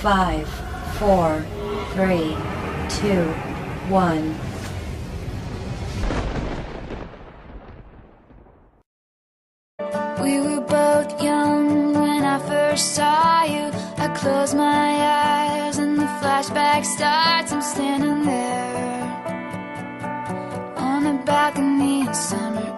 Five, four, three, two, one. We were both young when I first saw you. I close my eyes and the flashback starts. I'm standing there on the balcony in summer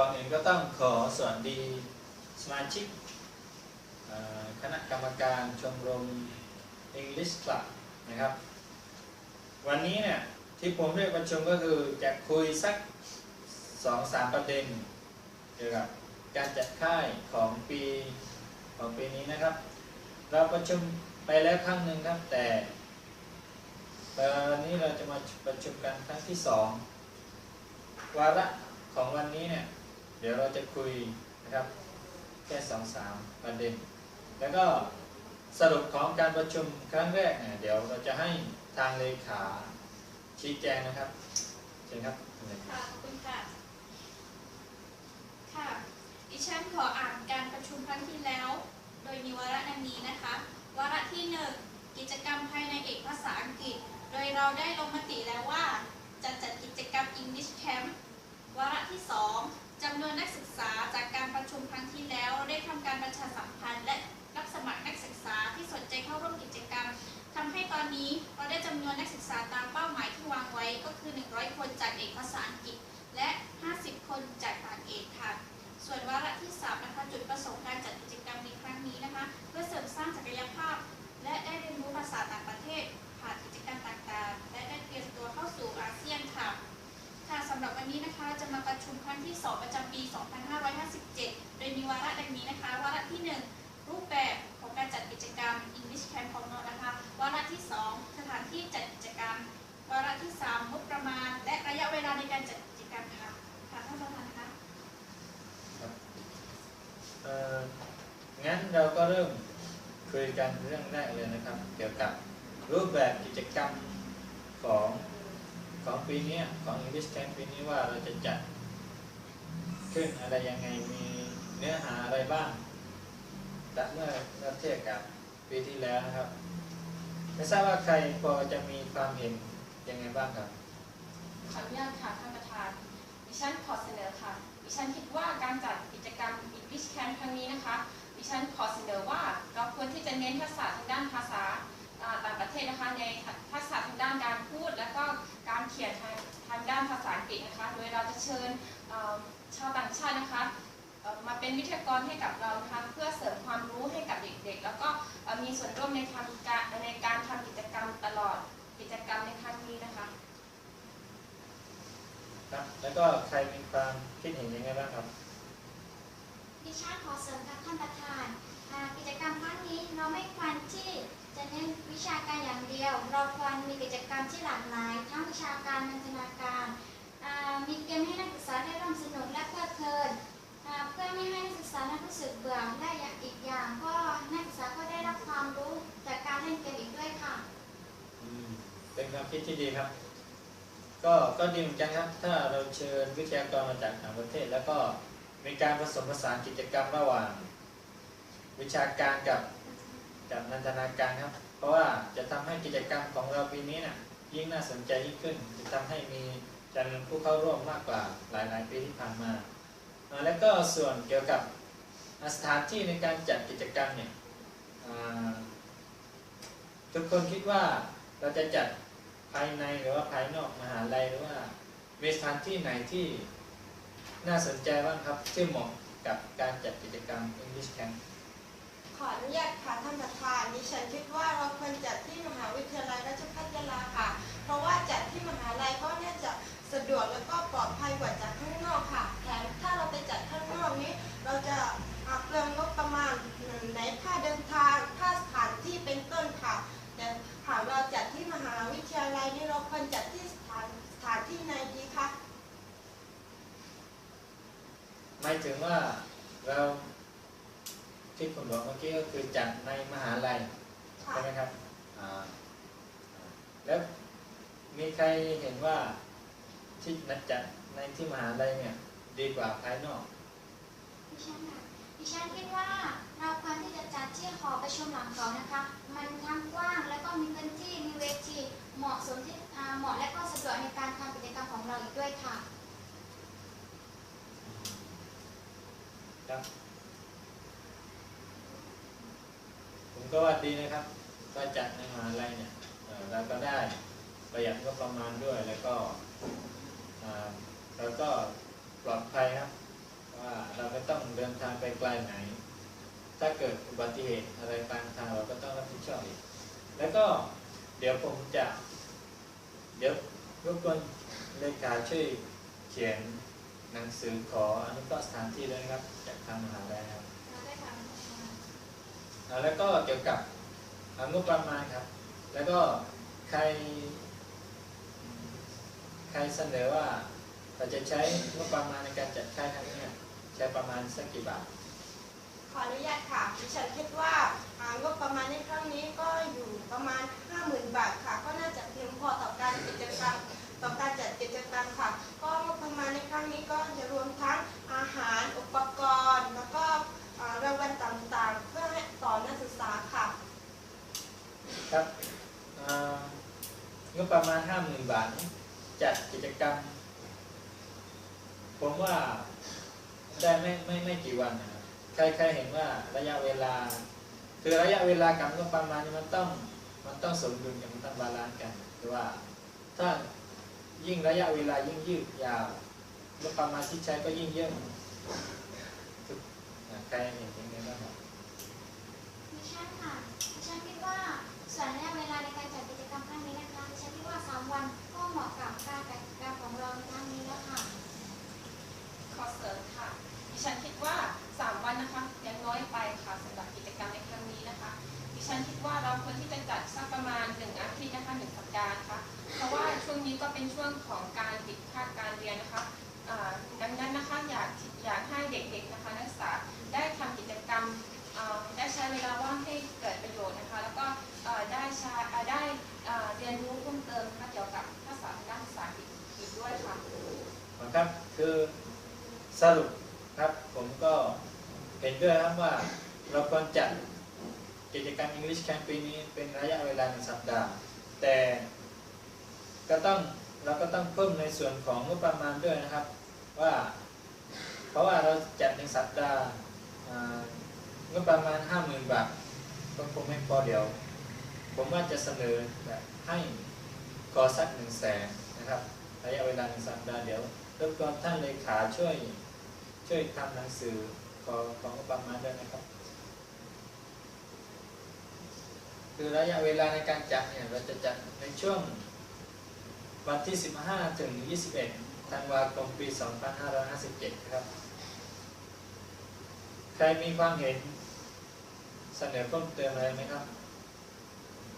ก่อนอื่นก็ต้องขอสวัสดีสมาชิกคณะกรรมการชมรม English Club นะครับ วันนี้เนี่ยที่ผมเรียกประชุมก็คือจะคุยสักสองสามประเด็นเกี่ยวกับการจัดค่ายของปีของปีนี้นะครับ เราประชุมไปแล้วครั้งหนึ่งครับแต่วันนี้เราจะมาประชุมกันครั้งที่สองวาระของวันนี้เนี่ย เดี๋ยวเราจะคุยนะครับแค่สองสามประเด็น แล้วก็สรุปของการประชุมครั้งแรกเนี่ยเดี๋ยวเราจะให้ทางเลขาชี้แจงนะครับเชิญครับค่ะขอบคุณค่ะ ค่ะดิฉันขออ่านการประชุมครั้งที่แล้ว โดยมีวาระดังนี้นะคะ วาระที่หนึ่งกิจกรรมภายในเอกภาษาอังกฤษ โดยเราได้ลงมติแล้วว่าจะจัดกิ ประชาสัมพันธ์และรับสมัครนักศึกษาที่สนใจเข้าร่วมกิจกรรมทำให้ตอนนี้เราได้จำนวนนักศึกษาตามเป้าหมายที่วางไว้ก็คือ 100 คนจากเอกภาษาอังกฤษและ5 กันเรื่องแรกเลยนะครับ เกี่ยวกับรูปแบบกิจกรรมของของปีนี้ของ English Camp ปีนี้ว่าเราจะจัดขึ้นอะไรยังไงมีเนื้อหาอะไรบ้างแต่เมื่อเมื่อเทียบกับปีที่แล้วนะครับไม่ทราบว่าใครพอจะมีความเห็นยังไงบ้างครับขออนุญาตค่ะท่านประธานดิฉันขอเสนอค่ะดิฉันคิดว่าการจัดกิจกรรม English Camp ครั้งนี้นะคะ ดิฉันขอเสนอว่าเราควรที่จะเน้นทักษะทางด้านภาษาต่างประเทศนะคะในทักษะทางด้านการพูด และก็การเขียนทางทางด้านภาษาอังกฤษนะคะ โดยเราจะเชิญชาวต่างชาตินะคะมาเป็นวิทยากรให้กับเรานะคะเพื่อเสริมความรู้ให้กับเด็กๆ แล้วก็มีส่วนร่วมในทำการในการทำกิจกรรมตลอดกิจกรรมในครั้งนี้นะคะครับแล้วก็ใครมีความคิดเห็นยังไงบ้างครับ ดิฉันขอเสริมกับท่านประธาน กิจกรรมครั้งนี้เราไม่ควรที่จะเน้นวิชาการอย่างเดียว เราควรมีกิจกรรมที่หลากหลาย ทั้งวิชาการนันทนาการ มีเกมให้นักศึกษาได้ร่วมสนุกและเพลิดเพลินเพื่อไม่ให้นักศึกษานั้นรู้สึกเบื่อและอย่างอีกอย่าง ก็นักศึกษาก็ได้รับความรู้จากการเล่นเกมอีกด้วยค่ะเป็นความคิดที่ดีครับ ก็ก็ดีเหมือนกันครับ ถ้าเราเชิญวิทยากรมาจากต่างประเทศแล้วก็ มีการผสมผสานกิจกรรมระหว่าง วิชาการกับกับนันทนาการครับ เพราะว่าจะทำให้กิจกรรมของเราปีนี้น่ะยิ่งน่าสนใจยิ่งขึ้น จะทำให้มีจำนวนผู้เข้าร่วมมากกว่าหลาย ๆ ปีที่ผ่านมา แล้วก็ส่วนเกี่ยวกับสถานที่ในการจัดกิจกรรมเนี่ยทุกคนคิดว่าเราจะจัดภายในหรือว่าภายนอกมหาลัยหรือว่ามีสถานที่ไหนที่ น่าสนใจบ้างครับที่เหมาะกับการจัดกิจกรรม English Camp ขออนุญาตค่ะท่านประธานดิฉันคิดว่าเราควรจัดที่มหาวิทยาลัยราชภัฏยะลาค่ะ เพราะว่าจัดที่มหาลัยก็น่าจะสะดวกแล้วก็ปลอดภัยกว่าจัดข้างนอกค่ะแถมถ้าเราไปจัดข้างนอกนี้ เราจะอักเรื่องงบประมาณในค่าเดินทางค่าสถานที่เป็นต้นค่ะ แต่หากเราจัดที่มหาวิทยาลัยนี่เราควรจัดที่สถานสถานายถึงว่าเราที่ผมบอกเมื่อกี้ก็คือจัดในมหาลัยค่ะใช่ไหมครับอ่าแล้วมีใครเห็นว่าที่นัดจัดในที่มหาลัยเนี่ย ดีกว่าภายนอกดิฉันค่ะดิฉันคิดว่าเราควรที่จะจัดที่หอประชุมหลังเก่านะคะ มันทั้งกว้างแล้วก็มีพื้นที่มีเวทีเหมาะสมที่อ่าเหมาะและก็สะดวกในการทำกิจกรรมของเราอีกด้วยค่ะ ครับ ผมก็ว่าดีนะครับ ก็จัดในมหาลัยเนี่ยเราก็ได้ประหยัดงบประมาณด้วยแล้วก็เราก็ปลอดภัยครับว่าเราไม่ต้องเดินทางไปไกลไหน ถ้าเกิดอุบัติเหตุอะไรกลางทางเราก็ต้องรับผิดชอบอีกแล้วก็เดี๋ยวผมจะ เดี๋ยวรบกวนเลขาช่วยเขียน หนังสือขออนุเคราะห์สถานที่ด้วยนะครับ จากทางมหาลัยครับเราได้ทำอ่าแล้วก็เกี่ยวกับอ่างบประมาณครับ แล้วก็ใคร ใครเสนอว่าเราจะใช้งบประมาณในการจัดค่ายครั้งนี้เนี่ยใช้ประมาณสักกี่บาทขออนุญาตค่ะดิฉันคิดว่าอ่างบประมาณในครั้งนี้ก็อยู่ประมาณ 50,000 บาทค่ะ ก็น่าจะเพียงพอต่อการกิจกรรม ต่อการจัดกิจกรรมค่ะ ก็งบประมาณในครั้งนี้ก็จะรวมทั้งอาหาร อุปกรณ์ แล้วก็อ่ารางวัลต่างๆ เพื่อให้ต่อนักศึกษาค่ะ ครับอ่างบประ มาณห้าหมื่นบาท จัดกิจกรรม ผมว่าได้ไม่ไม่ไม่กี่วันนะครับใครใครเห็นว่าระยะเวลา คือระยะเวลากับงบประมาณมันต้องมันต้องสมดุลกันมันต้องบาลานซ์กันคือว่า ถ้ายิ่งระยะเวลายิ่งยืดยาวงบประมาณที่ใช้ก็ยิ่งเยอะใครเห็น ของการปิดภาคการเรียนนะคะดังนั้นนะคะอยากอยากให้เด็กๆนะคะนักศึกษาได้ทำกิจกรรมได้ใช้เวลาว่างให้เกิดประโยชน์นะคะ แล้วก็ได้ใช้ได้เรียนรู้เพิ่มเติมเกี่ยวกับภาษาทางด้านภาษาอังกฤษอีกด้วยค่ะนะครับคือสรุปครับผมก็เห็นด้วยครับว่าเราควรจัดกิจกรรม English Camp ปีนี้เป็นระยะเวลาหนึ่งสัปดาห์ แต่ก็ต้อง เราก็ต้องเพิ่มในส่วนของงบประมาณด้วยนะครับ ว่า เพราะว่าเราจัดหนึ่งสัปดาห์งบประมาณห้าหมื่นบาทก็คงไม่พอเดี๋ยว ผมว่าจะเสนอแบบให้กอสักหนึ่งแสนนะครับระยะเวลาหนึ่งสัปดาห์เดี๋ยวรบกวนท่านเลขาช่วยช่วยทำหนังสือขอของงบประมาณด้วยนะครับ คือระยะเวลาในการจัดเนี่ยเราจะจัดในช่วง วันที่ 15 ถึง 21 ธันวาคม ปี 2557 ครับ ใครมีความเห็นเสนอเพิ่มเติมอะไรไหมครับ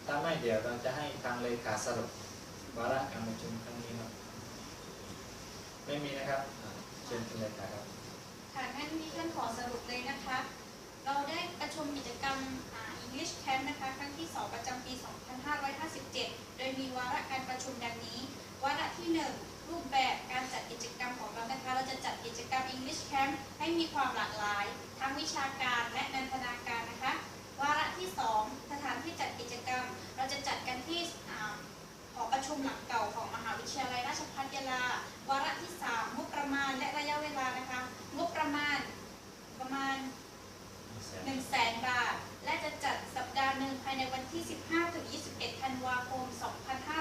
ถ้าไม่เดี๋ยวเราจะให้ทางเลขาสรุปวาระการประชุมครั้งนี้ครับ ไม่มีนะครับเชิญคุณเลขาครับ ค่ะงั้นดิฉันขอสรุปเลยนะคะ เราได้ประชุมกิจกรรมอ่า English Camp นะคะครั้งที่ 2 ประจำปี 2557 โดยมีวาระการประชุมดังนี้ วาระที่ 1 รูปแบบการจัดกิจกรรมของเรานะคะ เราจะจัดกิจกรรม English Camp ให้มีความหลากหลาย ทั้งวิชาการและนันทนาการนะคะ วาระที่ 2 สถานที่จัดกิจกรรม เราจะจัดกันที่หอประชุมหลังเก่าของมหาวิทยาลัยราชภัฏยาลา วาระที่ 3 งบประมาณและระยะเวลานะคะ งบประมาณประมาณ 1 0 0 0 0แสนบาท และจะจัดสัปดาห์หนึ่งภายในวันที่ 15 ถึง 21 ธันวาคม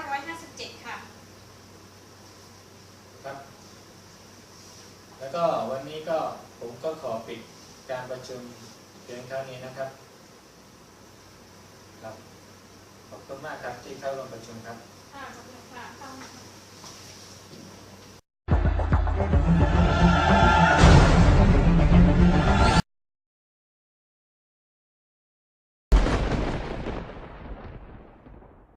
2557 ค่ะ ครับ แล้วก็วันนี้ก็ผมก็ขอปิดการประชุมเพียงเท่านี้นะครับ ครับขอบคุณมากครับที่เข้าร่วมประชุมครับค่ะขอบคุณค่ะ